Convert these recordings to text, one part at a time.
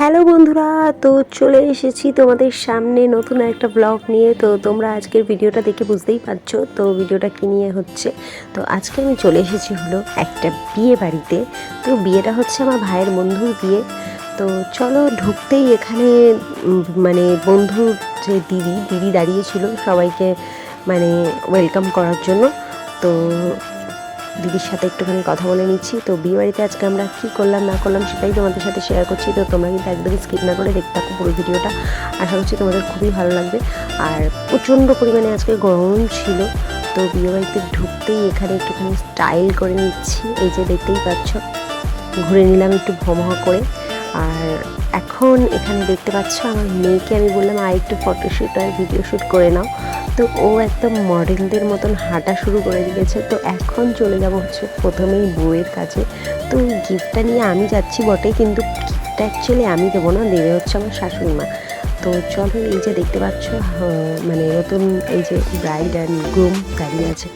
Hello বন্ধুরা, তো চলে এসেছি তোমাদের সামনে নতুন একটা ব্লগ নিয়ে। তো তোমরা আজকের ভিডিওটা দেখে বুঝতেই পারছ, তো ভিডিওটা কি নিয়ে হচ্ছে? তো আজকে আমি চলে এসেছি হলো একটা বিয়ে বাড়িতে। তো বিয়েটা হচ্ছে আমার ভাইয়ের বন্ধুর বিয়ে। তো চলো ঢুকতেই এখানে মানে বন্ধুর যে দিদি দিদি দাঁড়িয়েছিল সবাইকে মানে ওয়েলকাম করার জন্য। তো দিদির সাথে একটুখানি কথা বলে নিচ্ছি। তো বিয়ে বাড়িতে আজকে আমরা কী করলাম, না করলাম সেটাই তোমাদের সাথে শেয়ার করছি। তো তোমরা কিন্তু একদমই স্কিপ না করে দেখতে থাকো পুরো ভিডিওটা। আশা করছি তোমাদের খুবই ভালো লাগবে। আর প্রচণ্ড পরিমাণে আজকে গরম ছিল। তো বিয়ে বাড়িতে ঢুকতেই এখানে একটুখানি স্টাইল করে নিচ্ছি। এই যে দেখতেই পাচ্ছ, ঘুরে নিলাম একটু ভমা করে। আর এখন এখানে দেখতে পাচ্ছ আমার মেয়েকে আমি বললাম আর একটু ফটোশ্যুট আর ভিডিও শ্যুট করে নাও। তো ও একদম মডেলদের মতন হাঁটা শুরু করে দিয়েছে। তো এখন চলে যাব হচ্ছে প্রথমেই বউয়ের কাছে। তো গিফটটা নিয়ে আমি যাচ্ছি বটে, কিন্তু গিফটটা অ্যাকচুয়ালি আমি দেবো না, দেবে হচ্ছে আমার শাশুড়ি মা। তো চলো এই যে দেখতে পাচ্ছ মানে নতুন এই যে ব্রাইড অ্যান্ড গ্রুম দাঁড়িয়ে আছে।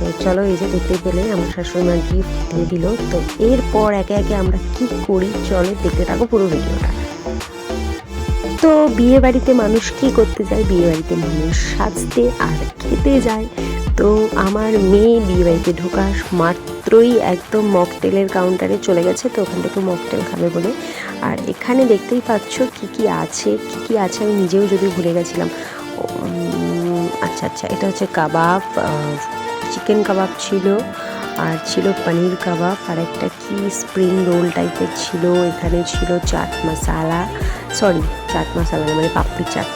তো চলো এই যে দেখতে পেলে আমার শাশুড়ি মা গিফট দিয়ে দিল। তো এরপর একে একে আমরা কি করি? চলো দেখতে থাকো পুরো ভিডিওটা। তো বিয়ে বাড়িতে মানুষ কি করতে যায়? বিয়ে বাড়িতে মানুষ সাজতে আর খেতে যায়। তো আমার মেয়ে বিয়ে বাড়িতে ঢোকা মাত্রই একদম মকটেলের কাউন্টারে চলে গেছে, তো ওখান থেকে মকটেল খাবে বলে। আর এখানে দেখতেই পাচ্ছ কি কি আছে, কি কি আছে আমি নিজেও যদি ভুলে গেছিলাম। আচ্ছা আচ্ছা এটা হচ্ছে কাবাব চিকেন কাবাব ছিল, আর ছিল পনির কাবাব আর একটা কি স্প্রিং রোল টাইপের ছিল, এখানে ছিল চাট মশালা সরি চাট মশালা মানে পাপড়ি চাট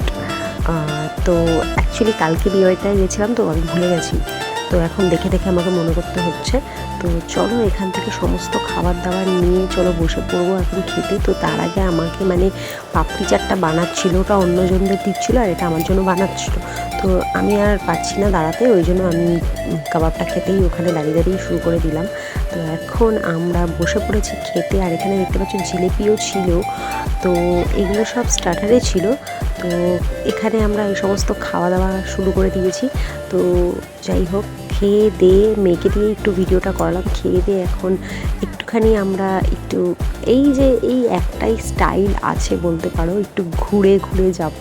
তো অ্যাকচুয়ালি কালকে বিয়েবাড়িতে গেছিলাম তো, আমি ভুলে গেছি। তো এখন দেখে দেখে আমাকে মনে করতে হচ্ছে, তো চলো এখান থেকে সমস্ত খাবার দাবার নিয়ে চলো বসে পড়ব এখন খেতে। তো তার আগে আমাকে মানে পাপড়ি চাটটা বানাচ্ছিল ওটা অন্যজনদের দিচ্ছিল আর এটা আমার জন্য বানাচ্ছিল। তো আমি আর পাচ্ছি না দাঁড়াতে, ওই জন্য আমি কাবাবটা খেতেই ওখানে দাঁড়িয়ে দাঁড়িয়ে শুরু করে দিলাম। তো এখন আমরা বসে পড়েছি খেতে আর এখানে দেখতে পাচ্ছি জিলিপিও ছিল। তো এগুলো সব স্টার্টারে ছিল। তো এখানে আমরা এই সমস্ত খাওয়া দাওয়া শুরু করে দিয়েছি। তো যাই হোক খেয়ে দিয়ে মেয়েকে দিয়ে একটু ভিডিওটা করলাম খেয়ে দিয়ে এখন একটুখানি আমরা একটু, এই যে এই একটাই স্টাইল আছে বলতে পারো, একটু ঘুরে ঘুরে যাব।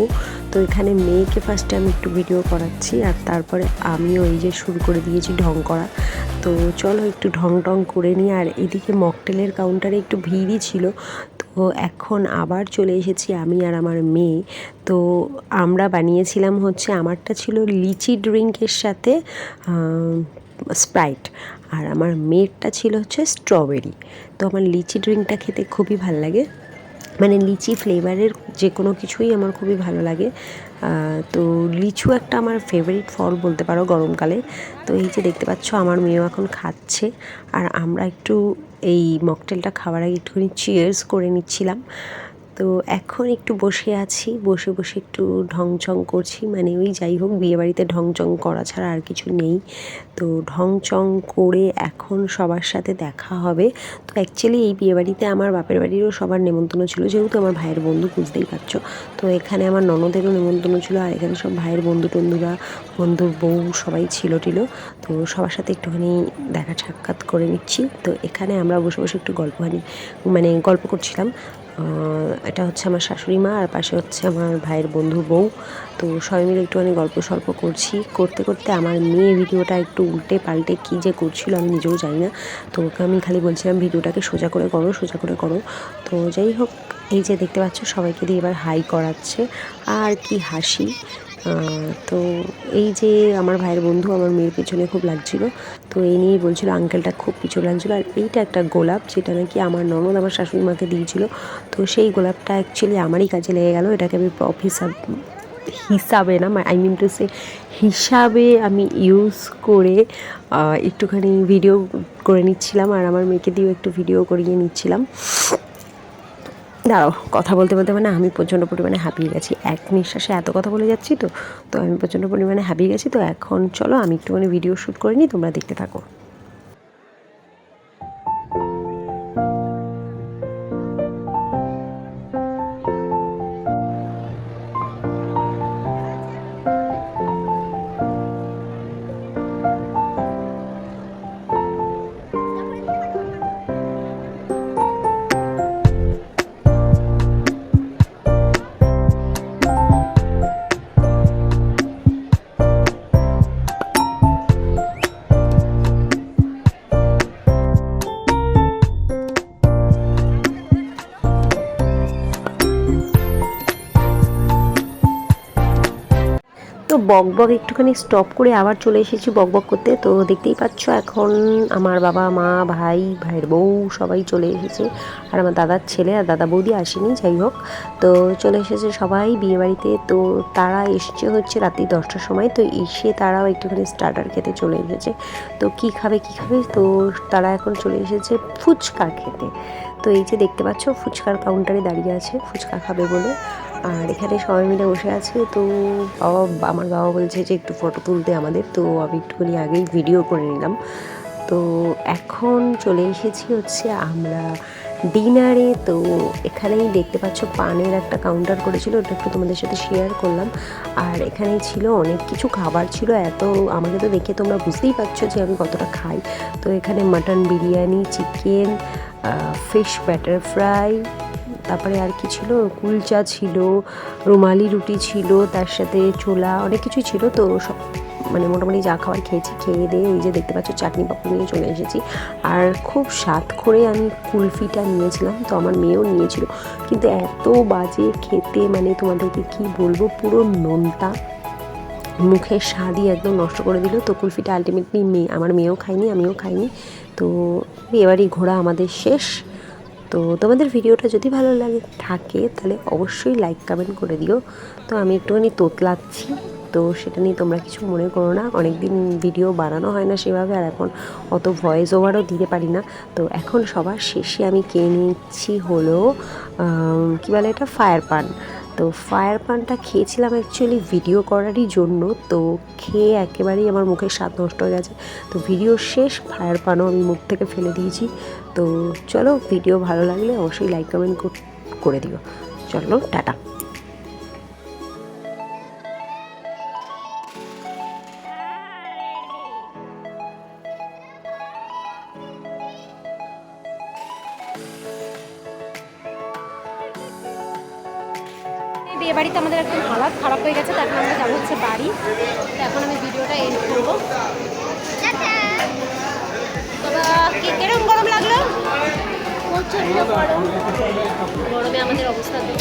তো এখানে মেয়েকে ফার্স্টে আমি একটু ভিডিও করাচ্ছি, আর তারপরে আমিও এই যে শুরু করে দিয়েছি ঢং করা। তো চলো একটু ঢং ঢং করে নিই, আর এদিকে মকটেলের কাউন্টারে একটু ভিড়ই ছিল। তো এখন আবার চলে এসেছি আমি আর আমার মেয়ে। তো আমরা বানিয়েছিলাম হচ্ছে, আমারটা ছিল লিচি ড্রিঙ্কের সাথে স্প্রাইট আর আমার মেয়েরটা ছিল হচ্ছে স্ট্রবেরি তো আমার লিচি ড্রিঙ্কটা খেতে খুবই ভালো লাগে। মানে লিচি ফ্লেভারের যে কোনো কিছুই আমার খুবই ভালো লাগে। তো লিচু একটা আমার ফেভারিট ফল বলতে পারো গরমকালে। তো এই যে দেখতে পাচ্ছ, আমার মেয়েও এখন খাচ্ছে। আর আমরা একটু এই মকটেলটা খাওয়ার আগে একটুখানি চিয়ার্স করে নিচ্ছিলাম। তো এখন একটু বসে আছি, বসে বসে একটু ঢং চং করছি। মানে ওই যাই হোক, বিয়েবাড়িতে ঢং চং করা ছাড়া আর কিছু নেই। তো ঢং চং করে এখন সবার সাথে দেখা হবে। তো অ্যাকচুয়ালি এই বিয়েবাড়িতে আমার বাপের বাড়িরও সবার নেমন্তন্ন ছিল। যেহেতু আমার ভাইয়ের বন্ধু, বুঝতেই পারছ। তো এখানে আমার ননদেরও নেমন্তন্ন ছিল। আর এখানে সব ভাইয়ের বন্ধু টন্ধুরা বন্ধুর বউ সবাই ছিল টিল তো সবার সাথে একটুখানি দেখা সাক্ষাৎ করে নিচ্ছি। তো এখানে আমরা বসে বসে একটু গল্পহানি মানে গল্প করছিলাম। এটা হচ্ছে আমার শাশুড়ি মা, আর পাশে হচ্ছে আমার ভাইয়ের বন্ধু বউ। তো সবাই মিলে একটুখানি গল্প সল্প করছি। করতে করতে আমার মেয়ে ভিডিওটা একটু উল্টে পাল্টে কী যে করছিল আমি নিজেও জানি না। তো ওকে আমি খালি বলছিলাম, ভিডিওটাকে সোজা করে করো, সোজা করে করো। তো যাই হোক, এই যে দেখতে পাচ্ছ, সবাইকে দিয়ে এবার হাই করাচ্ছে। আর কি হাসি। তো এই যে আমার ভাইয়ের বন্ধু, আমার মেয়ের পেছনে খুব লাগছিল। তো এই নিয়েই বলছিল আঙ্কেলটা খুব পিছু লাগছিল আর এইটা একটা গোলাপ, যেটা নাকি আমার ননদ আমার শাশুড়ি মাকে দিয়েছিল। তো সেই গোলাপটা অ্যাকচুয়ালি আমারই কাজে লেগে গেল। এটাকে আমি প্রপ হিসাব, হিসাবে না আই মিন টু সে হিসাবে আমি ইউজ করে একটুখানি ভিডিও করে নিচ্ছিলাম। আর আমার মেয়েকে দিয়েও একটু ভিডিও করিয়ে নিচ্ছিলাম। দাঁড়াও, কথা বলতে বলতে মানে আমি প্রচণ্ড পরিমাণে হাঁপিয়ে গেছি। এক নিঃশ্বাসে এত কথা বলে যাচ্ছি তো তো আমি প্রচণ্ড পরিমাণে হাঁপিয়ে গেছি তো এখন চলো আমি একটুখানি ভিডিও শ্যুট করে নিই, তোমরা দেখতে থাকো। তো বক বক, একটুখানি স্টপ করে আবার চলে এসেছি বক বক করতে। তো দেখতেই পাচ্ছ এখন আমার বাবা, মা, ভাই, ভাইয়ের বউ সবাই চলে এসেছে। আর আমার দাদার ছেলে আর দাদা বৌদি আসেনি, যাই হোক। তো চলে এসেছে সবাই বিয়ে বাড়িতে। তো তারা এসছে হচ্ছে রাত্রি দশটার সময়। তো এসে তারাও একটুখানি স্টার্টার খেতে চলে এসেছে। তো কি খাবে কি খাবে? তো তারা এখন চলে এসেছে ফুচকা খেতে। তো এই যে দেখতে পাচ্ছ, ফুচকার কাউন্টারে দাঁড়িয়ে আছে, ফুচকা খাবে বলে। আর এখানে সবাই মিলে বসে আছে, তো বাবা, আমার বাবা বলছে যে একটু ফটো তুলতে আমাদের, তো আমি একটুখানি আগেই ভিডিও করে নিলাম। তো এখন চলে এসেছি হচ্ছে আমরা ডিনারে তো এখানেই দেখতে পাচ্ছ পানের একটা কাউন্টার করেছিল, ওটা একটু তোমাদের সাথে শেয়ার করলাম। আর এখানেই ছিল অনেক কিছু খাবার ছিল, এত আমাকে তো দেখে তোমরা বুঝতেই পারছ যে আমি কতটা খাই। তো এখানে mutton biryani chicken fish batter fry তারপরে আর কি ছিল? কুলচা ছিল, রুমালি রুটি ছিল, তার সাথে ছোলা, অনেক কিছুই ছিল। তো সব মানে মোটামুটি যা খাবার খেয়েছি, খেয়ে দিয়ে এই যে দেখতে পাচ্ছ, চাটনি পাপড় নিয়ে চলে এসেছি। আর খুব স্বাদ করে আমি কুলফিটা নিয়েছিলাম, তো আমার মেয়েও নিয়েছিল। কিন্তু এত বাজে খেতে মানে তোমাদেরকে কি বলব, পুরো নোনতা। মুখের স্বাদই একদম নষ্ট করে দিল। তো কুলফিটা আলটিমেটলি মেয়ে আমার মেয়েও খায়নি, আমিও খাইনি। তো এবারই ঘোরা আমাদের শেষ। তো তোমাদের ভিডিওটা যদি ভালো লাগে, থাকে, তাহলে অবশ্যই লাইক কমেন্ট করে দিও। তো আমি একটুখানি তোতলাচ্ছি। তো সেটা নিয়ে তোমরা কিছু মনে করো না। অনেক দিন ভিডিও বানানো হয় না সেভাবে, আর এখন অত ভয়েস ওভারও দিতে পারি না। তো এখন সবার শেষে আমি কে নিচ্ছি হলো কী বলে এটা? ফায়ার পান তো ফায়ার পানটা খেয়েছিলাম অ্যাকচুয়ালি ভিডিও করারই জন্য। তো খেয়ে একেবারেই আমার মুখে স্বাদ নষ্ট হয়ে গেছে। তো ভিডিও শেষ ফায়ার পানও আমি মুখ থেকে ফেলে দিয়েছি। তো চলো ভিডিও ভালো লাগলে অবশ্যই লাইক কমেন্ট করে দিও। চলো, টাটা। বিয়ে বাড়িতে আমাদের একদম হালাত খারাপ হয়ে গেছে, তারপর আমরা যাব হচ্ছে বাড়ি। তো এখন আমি ভিডিওটা এন্ড করব। বাবা গরম লাগল? গরম। গরমে আমাদের অবস্থা একদম